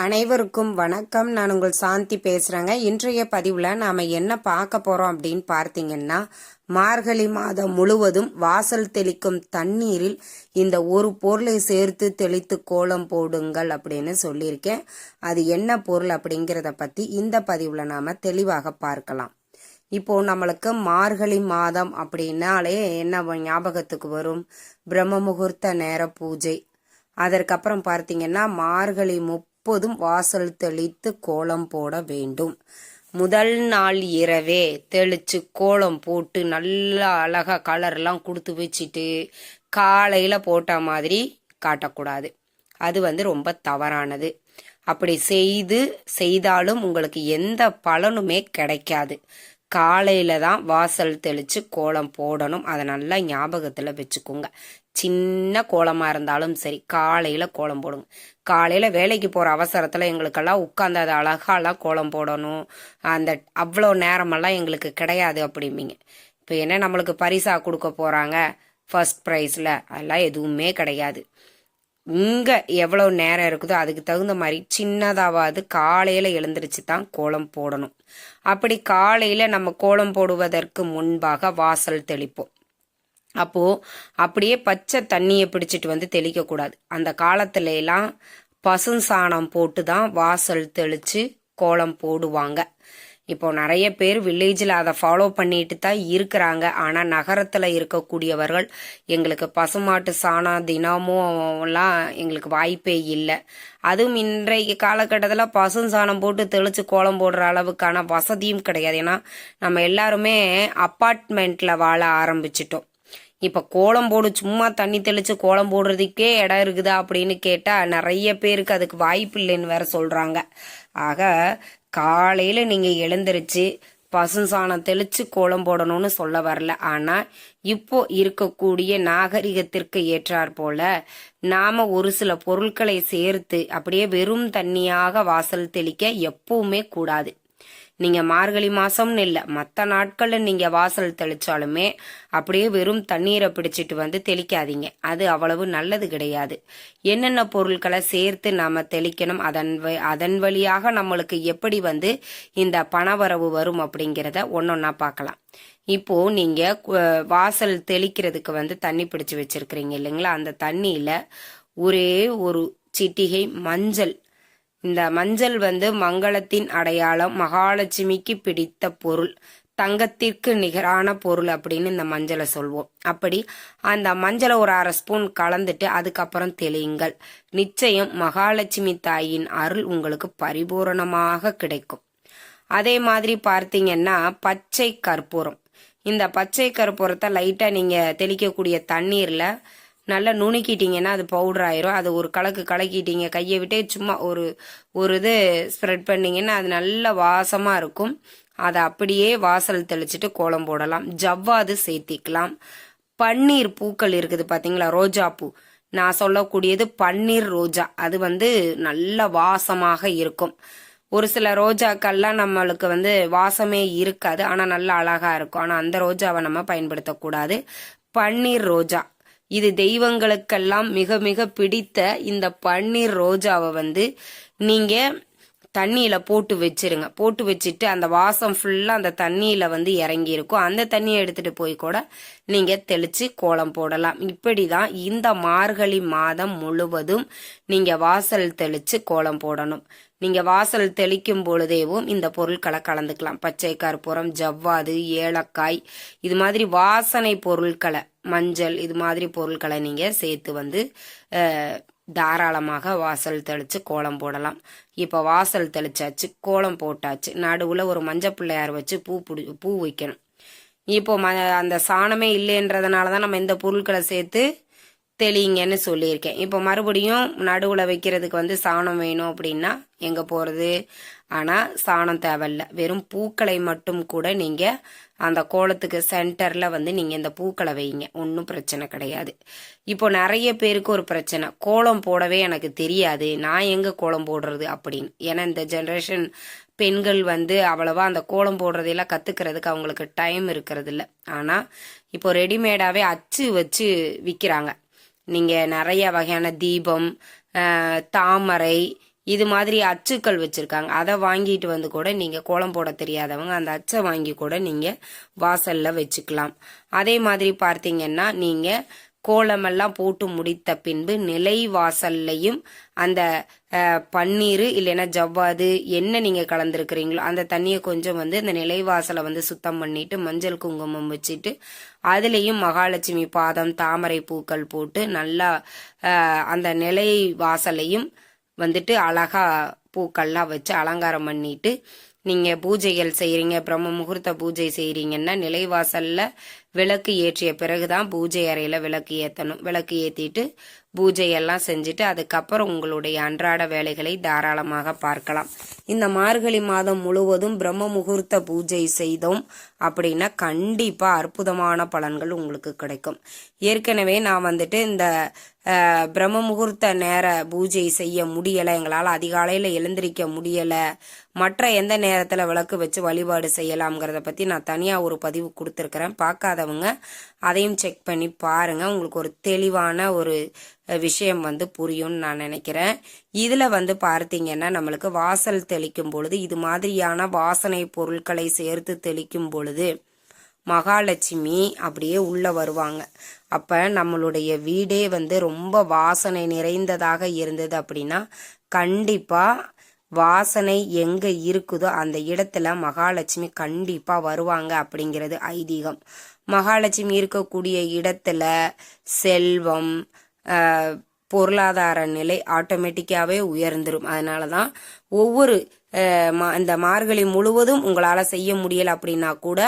அனைவருக்கும் வணக்கம். நான் உங்கள் சாந்தி பேசுகிறேங்க இன்றைய பதிவில் நாம் என்ன பார்க்க போகிறோம் அப்படின்னு பார்த்தீங்கன்னா மார்கழி மாதம் முழுவதும் வாசல் தெளிக்கும் தண்ணீரில் இந்த ஒரு பொருளை சேர்த்து தெளித்து கோலம் போடுங்கள் அப்படின்னு சொல்லியிருக்கேன். அது என்ன பொருள் அப்படிங்கிறத பற்றி இந்த பதிவில் நாம் தெளிவாக பார்க்கலாம். இப்போ நம்மளுக்கு மார்கழி மாதம் அப்படின்னாலே என்ன ஞாபகத்துக்கு வரும்? பிரம்ம முகூர்த்த நேர பூஜை. அதற்கப்புறம் பார்த்தீங்கன்னா மார்கழி முப் எப்போதும் வாசல் தெளித்து கோலம் போட வேண்டும். முதல் நாள் இரவே தெளிச்சு கோலம் போட்டு நல்லா அழகாக கலர்லாம் கொடுத்து வச்சுட்டு காலையில் போட்ட மாதிரி காட்டக்கூடாது. அது வந்து ரொம்ப தவறானது. அப்படி செய்து செய்தாலும் உங்களுக்கு எந்த பலனுமே கிடைக்காது. காலையில தான் வாசல் தெளிச்சு கோலம் போடணும். அதை நல்லா ஞாபகத்தில் வச்சுக்கோங்க. சின்ன கோலமாக இருந்தாலும் சரி காலையில் கோலம் போடுங்க. காலையில் வேலைக்கு போகிற அவசரத்தில் எங்களுக்கெல்லாம் உட்காந்து அதை அழகாலாம் கோலம் போடணும். அந்த அவ்வளோ நேரமெல்லாம் எங்களுக்கு கிடையாது அப்படிம்பீங்க. இப்போ என்ன நம்மளுக்கு பரிசா கொடுக்க போகிறாங்க ஃபர்ஸ்ட் ப்ரைஸில் அதெல்லாம் எதுவுமே கிடையாது. இங்கே எவ்வளோ நேரம் இருக்குதோ அதுக்கு தகுந்த மாதிரி சின்னதாவது காலையில் எழுந்திருச்சு தான் கோலம் போடணும். அப்படி காலையில் நம்ம கோலம் போடுவதற்கு முன்பாக வாசல் தெளிப்போம். அப்போது அப்படியே பச்சை தண்ணியை பிடிச்சிட்டு வந்து தெளிக்கக்கூடாது. அந்த காலத்துல எல்லாம் பசுஞ்சாணம் போட்டு தான் வாசல் தெளித்து கோலம் போடுவாங்க. இப்போ நிறைய பேர் வில்லேஜில் அதை ஃபாலோ பண்ணிட்டு தான் இருக்கிறாங்க. ஆனால் நகரத்தில் இருக்கக்கூடியவர்கள் எங்களுக்கு பசுமாட்டு சாணம் தினமும்லாம் எங்களுக்கு வாய்ப்பே இல்லை. அதுவும் இன்றைக்கு காலகட்டத்தில் பசு சாணம் போட்டு தெளித்து கோலம் போடுற அளவுக்கான வசதியும் கிடையாது. ஏன்னா நம்ம எல்லாருமே அப்பார்ட்மெண்ட்டில் வாழ ஆரம்பிச்சிட்டோம். இப்போ கோலம் போடு சும்மா தண்ணி தெளித்து கோலம் போடுறதுக்கே இடம் இருக்குதா அப்படின்னு கேட்டால் நிறைய பேருக்கு அதுக்கு வாய்ப்பு இல்லைன்னு வேற சொல்கிறாங்க ஆக காலையில் நீங்கள் எழுந்திருச்சு பசுசாணம் தெளிச்சு கோலம் போடணும்னு சொல்ல வரல. ஆனா இப்போ இருக்கக்கூடிய நாகரிகத்திற்கு ஏற்றாற் போல நாம ஒரு சில பொருட்களை சேர்த்து அப்படியே வெறும் தண்ணியாக வாசல் தெளிக்க எப்பவுமே கூடாது. நீங்க மார்கழி மாசம்னு இல்லை மற்ற நாட்கள்ல நீங்க வாசல் தெளிச்சாலுமே அப்படியே வெறும் தண்ணீரை பிடிச்சிட்டு வந்து தெளிக்காதீங்க. அது அவ்வளவு நல்லது கிடையாது. என்னென்ன பொருட்களை சேர்த்து நாம தெளிக்கணும் அதன் அதன் வழியாக நம்மளுக்கு எப்படி வந்து இந்த பணவரவு வரும் அப்படிங்கிறத ஒன்னொன்னா பார்க்கலாம் இப்போ நீங்க வாசல் தெளிக்கிறதுக்கு வந்து தண்ணி பிடிச்சு வச்சிருக்கிறீங்க இல்லைங்களா? அந்த தண்ணியில ஒரே ஒரு சிட்டிகை மஞ்சள் இந்த மஞ்சள் வந்து மங்களத்தின் அடையாளம் மகாலட்சுமிக்கு பிடித்த பொருள் தங்கத்திற்கு நிகரான பொருள் அப்படின்னு இந்த மஞ்சளை சொல்வோம். அப்படி அந்த மஞ்சளை ஒரு அரை ஸ்பூன் கலந்துட்டு அதுக்கப்புறம் தெளியுங்கள். நிச்சயம் மகாலட்சுமி தாயின் அருள் உங்களுக்கு பரிபூரணமாக கிடைக்கும். அதே மாதிரி பார்த்தீங்கன்னா பச்சை கற்பூரம். இந்த பச்சை கற்பூரத்தை லைட்டாக நீங்கள் தெளிக்கக்கூடிய தண்ணீரில் நல்லா நுணுக்கிட்டீங்கன்னா அது பவுடர் ஆயிரும். அது ஒரு கலக்கு கலக்கிட்டீங்க. கையை விட்டே சும்மா ஒரு ஒரு இது ஸ்ப்ரெட் பண்ணிங்கன்னா அது நல்ல வாசமாக இருக்கும். அதை அப்படியே வாசல் தெளிச்சிட்டு கோலம் போடலாம். ஜவ்வாது சேர்த்திக்கலாம். பன்னீர் பூக்கள் இருக்குது பார்த்தீங்களா ரோஜா பூ. நான் சொல்லக்கூடியது பன்னீர் ரோஜா. அது வந்து நல்ல வாசமாக இருக்கும். ஒரு சில ரோஜாக்கள்லாம் நம்மளுக்கு வந்து வாசமே இருக்காது. ஆனால் நல்லா அழகாக இருக்கும். ஆனால் அந்த ரோஜாவை நம்ம பயன்படுத்தக்கூடாது. பன்னீர் ரோஜா. இது தெய்வங்களுக்கெல்லாம் மிக மிக பிடித்த இந்த பன்னீர் ரோஜாவை வந்து நீங்க தண்ணியில போட்டு வச்சிருங்க. போட்டு வச்சுட்டு அந்த வாசம் ஃபுல்லா அந்த தண்ணியில வந்து இறங்கி இருக்கும் அந்த தண்ணியை எடுத்துட்டு போய் கூட நீங்க தெளிச்சு கோலம் போடலாம். இப்படிதான் இந்த மார்கழி மாதம் முழுவதும் நீங்க வாசல் தெளிச்சு கோலம் போடணும். நீங்க வாசல் தெளிக்கும் பொழுதேவும் இந்த பொருட்களை கலந்துக்கலாம். பச்சை கற்பூரம் ஜவ்வாது ஏலக்காய் இது மாதிரி வாசனை பொருட்களை மஞ்சள் இது மாதிரி பொருட்களை நீங்கள் சேர்த்து வந்து தாராளமாக வாசல் தெளித்து கோலம் போடலாம். இப்போ வாசல் தெளிச்சாச்சு கோலம் போட்டாச்சு. நடுவில் ஒரு மஞ்சள் பிள்ளையார் வச்சு பூ பிடி பூ வைக்கணும். இப்போ ம அந்த சாணமே இல்லைன்றதுனால தான் நம்ம இந்த பொருட்களை சேர்த்து தெளிங்கன்னு சொல்லியிருக்கேன். இப்போ மறுபடியும் நடுவில் வைக்கிறதுக்கு வந்து சாணம் வேணும் அப்படின்னா எங்கே போகிறது ஆனால் சாணம் தேவையில்ல. வெறும் பூக்களை மட்டும் கூட நீங்கள் அந்த கோலத்துக்கு சென்டரில் வந்து நீங்கள் இந்த பூக்களை வைங்க. ஒன்றும் பிரச்சனை கிடையாது. இப்போ நிறைய பேருக்கு ஒரு பிரச்சனை. கோலம் போடவே எனக்கு தெரியாது. நான் எங்கே கோலம் போடுறது அப்படின்னு. ஏன்னா இந்த ஜென்ரேஷன் பெண்கள் வந்து அவ்வளவா அந்த கோலம் போடுறதையெல்லாம் கற்றுக்கிறதுக்கு அவங்களுக்கு டைம் இருக்கிறது இல்லை ஆனால் இப்போ ரெடிமேடாகவே அச்சு வச்சு விற்கிறாங்க நீங்கள் நிறைய வகையான தீபம் தாமரை இது மாதிரி அச்சுக்கள் வச்சுருக்காங்க. அதை வாங்கிட்டு வந்து கூட நீங்கள் கோலம் போட தெரியாதவங்க அந்த அச்சை வாங்கி கூட நீங்கள் வாசலில் வச்சுக்கலாம். அதே மாதிரி பார்த்தீங்கன்னா நீங்கள் கோலமெல்லாம் போட்டு முடித்த பின்பு நிலை வாசல்லையும் அந்த பன்னீர் இல்லைன்னா ஜவ்வாது என்ன நீங்கள் கலந்துருக்கிறீங்களோ அந்த தண்ணியை கொஞ்சம் வந்து அந்த நிலைவாசலை வந்து சுத்தம் பண்ணிட்டு மஞ்சள் குங்குமம் வச்சுட்டு அதுலேயும் மகாலட்சுமி பாதம் தாமரை பூக்கள் போட்டு நல்லா அந்த நிலை வாசலையும் வந்துட்டு அழகா பூக்கள்லாம் வச்சு அலங்காரம் பண்ணிட்டு நீங்கள் பூஜைகள் செய்கிறீங்க பிரம்ம முகூர்த்த பூஜை செய்கிறீங்கன்னா நிலைவாசலில் விளக்கு ஏற்றிய பிறகு தான் பூஜை அறையில் விளக்கு ஏற்றணும் விளக்கு ஏற்றிட்டு பூஜையெல்லாம் செஞ்சுட்டு அதுக்கப்புறம் உங்களுடைய அன்றாட வேலைகளை தாராளமாக பார்க்கலாம். இந்த மார்கழி மாதம் முழுவதும் பிரம்ம முகூர்த்த பூஜை செய்தோம் அப்படின்னா கண்டிப்பாக அற்புதமான பலன்கள் உங்களுக்கு கிடைக்கும். ஏற்கனவே நான் வந்துட்டு இந்த பிரம்ம முகூர்த்த நேர பூஜை செய்ய முடியலை. எங்களால் அதிகாலையில் எழுந்திரிக்க முடியலை. மற்ற எந்த நேரத்தில் விளக்கு வச்சு வழிபாடு செய்யலாம்ங்கிறத பற்றி நான் தனியாக ஒரு பதிவு கொடுத்துருக்குறேன். பார்க்காதவங்க அதையும் செக் பண்ணி பாருங்க. உங்களுக்கு ஒரு தெளிவான ஒரு விஷயம் வந்து புரியும்னு நான் நினைக்கிறேன். இதில் வந்து பார்த்தீங்கன்னா நம்மளுக்கு வாசல் தெளிக்கும் பொழுது இது மாதிரியான வாசனை பொருட்களை சேர்த்து தெளிக்கும் பொழுது மகாலட்சுமி அப்படியே உள்ள வருவாங்க. அப்ப நம்மளுடைய வீடே வந்து ரொம்ப வாசனை நிறைந்ததாக இருந்தது அப்படின்னா கண்டிப்பா வாசனை எங்க இருக்குதோ அந்த இடத்துல மகாலட்சுமி கண்டிப்பா வருவாங்க அப்படிங்கிறது ஐதீகம். மகாலட்சுமி இருக்கக்கூடிய இடத்துல செல்வம் பொருளாதார நிலை ஆட்டோமேட்டிக்காவே உயர்ந்துரும். அதனால தான் ஒவ்வொரு மா- இந்த மார்கழி முழுவதும் உங்களால செய்ய முடியல அப்படின்னா கூட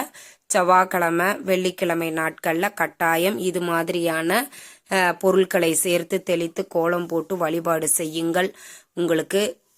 செவ்வாய்க்கிழமை வெள்ளிக்கிழமை நாட்கள்ல கட்டாயம் இது மாதிரியான பொருட்களை சேர்த்து தெளித்து கோலம் போட்டு வழிபாடு செய்யுங்கள். உங்களுக்கு